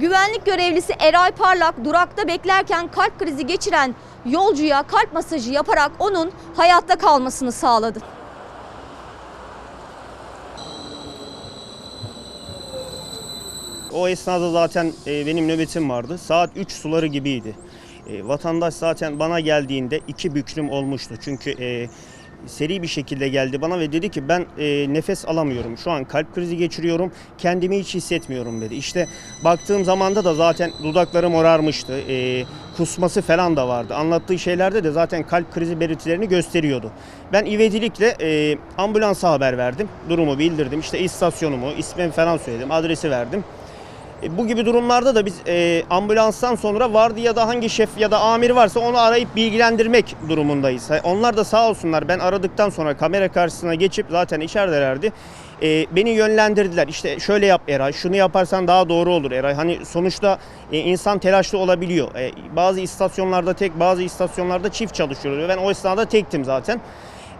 Güvenlik görevlisi Eray Parlak durakta beklerken kalp krizi geçiren yolcuya kalp masajı yaparak onun hayatta kalmasını sağladı. O esnada zaten e, benim nöbetim vardı. Saat 3 suları gibiydi. E, vatandaş zaten bana geldiğinde iki büklüm olmuştu. Çünkü e, seri bir şekilde geldi bana ve dedi ki ben e, nefes alamıyorum. Şu an kalp krizi geçiriyorum. Kendimi hiç hissetmiyorum dedi. İşte baktığım zamanda da zaten dudaklarım morarmıştı. E, kusması falan da vardı. Anlattığı şeylerde de zaten kalp krizi belirtilerini gösteriyordu. Ben ivedilikle e, ambulansa haber verdim. Durumu bildirdim. İşte istasyonumu, ismimi falan söyledim. Adresi verdim. E, Bu gibi durumlarda da biz e, ambulanstan sonra vardiyada hangi şef ya da amir varsa onu arayıp bilgilendirmek durumundayız. Onlar da sağ olsunlar ben aradıktan sonra kamera karşısına geçip zaten içeridelerdi. E, beni yönlendirdiler. İşte şöyle yap Eray, şunu yaparsan daha doğru olur Eray. Hani sonuçta e, insan telaşlı olabiliyor. E, bazı istasyonlarda tek, bazı istasyonlarda çift çalışıyor. Ben o esnada tektim zaten.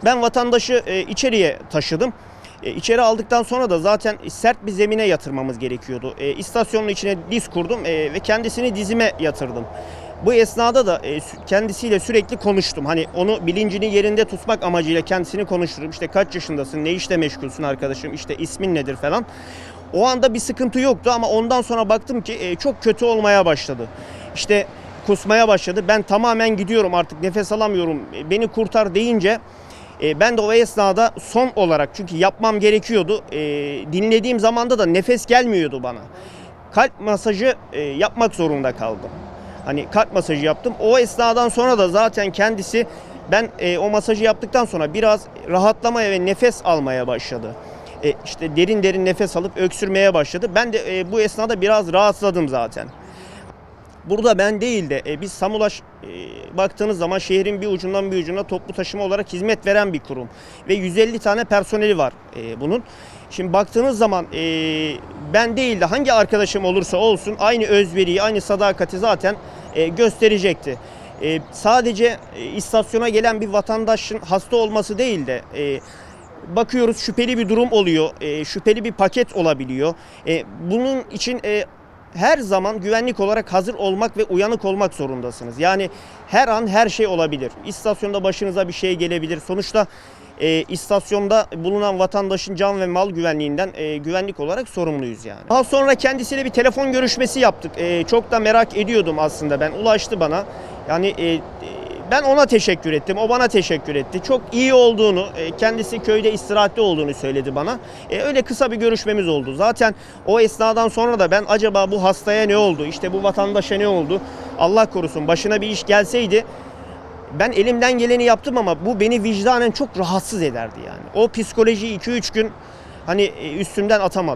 Ben vatandaşı e, içeriye taşıdım. E, içeri aldıktan sonra da zaten sert bir zemine yatırmamız gerekiyordu. E, istasyonun içine diz kurdum e, ve kendisini dizime yatırdım. Bu esnada da e, kendisiyle sürekli konuştum. Hani onu bilincini yerinde tutmak amacıyla kendisini konuşturup işte kaç yaşındasın, ne işle meşgulsün arkadaşım, işte ismin nedir falan. O anda bir sıkıntı yoktu ama ondan sonra baktım ki e, çok kötü olmaya başladı. İşte kusmaya başladı. Ben tamamen gidiyorum artık nefes alamıyorum. Beni kurtar deyince e, ben de o esnada son olarak çünkü yapmam gerekiyordu. E, dinlediğim zamanda da nefes gelmiyordu bana. Kalp masajı e, yapmak zorunda kaldım. Hani kalp masajı yaptım. O esnadan sonra da zaten kendisi ben e, o masajı yaptıktan sonra biraz rahatlamaya ve nefes almaya başladı. E, işte derin derin nefes alıp öksürmeye başladı. Ben de e, bu esnada biraz rahatladım zaten. Burada ben değil de e, biz Samulaş e, baktığınız zaman şehrin bir ucundan bir ucuna toplu taşıma olarak hizmet veren bir kurum. Ve 150 tane personeli var e, bunun. Şimdi baktığınız zaman e, ben değil de hangi arkadaşım olursa olsun aynı özveriyi, aynı sadakati zaten e, gösterecekti. E, sadece e, istasyona gelen bir vatandaşın hasta olması değil de e, bakıyoruz şüpheli bir durum oluyor, e, şüpheli bir paket olabiliyor. E, bunun için e, her zaman güvenlik olarak hazır olmak ve uyanık olmak zorundasınız. Yani her an her şey olabilir. İstasyonda başınıza bir şey gelebilir. Sonuçta e, istasyonda bulunan vatandaşın can ve mal güvenliğinden e, güvenlik olarak sorumluyuz yani. Daha sonra kendisiyle bir telefon görüşmesi yaptık. E, çok da merak ediyordum aslında ben. Ulaştı bana. Yani e, ben ona teşekkür ettim, o bana teşekkür etti. Çok iyi olduğunu, e, kendisi köyde istirahatte olduğunu söyledi bana. E, Öyle kısa bir görüşmemiz oldu. Zaten o esnadan sonra da ben acaba bu hastaya ne oldu, işte bu vatandaşa ne oldu, Allah korusun başına bir iş gelseydi ben elimden geleni yaptım ama bu beni vicdanen çok rahatsız ederdi yani. O psikolojiyi 2-3 gün hani e, üstümden atamadım.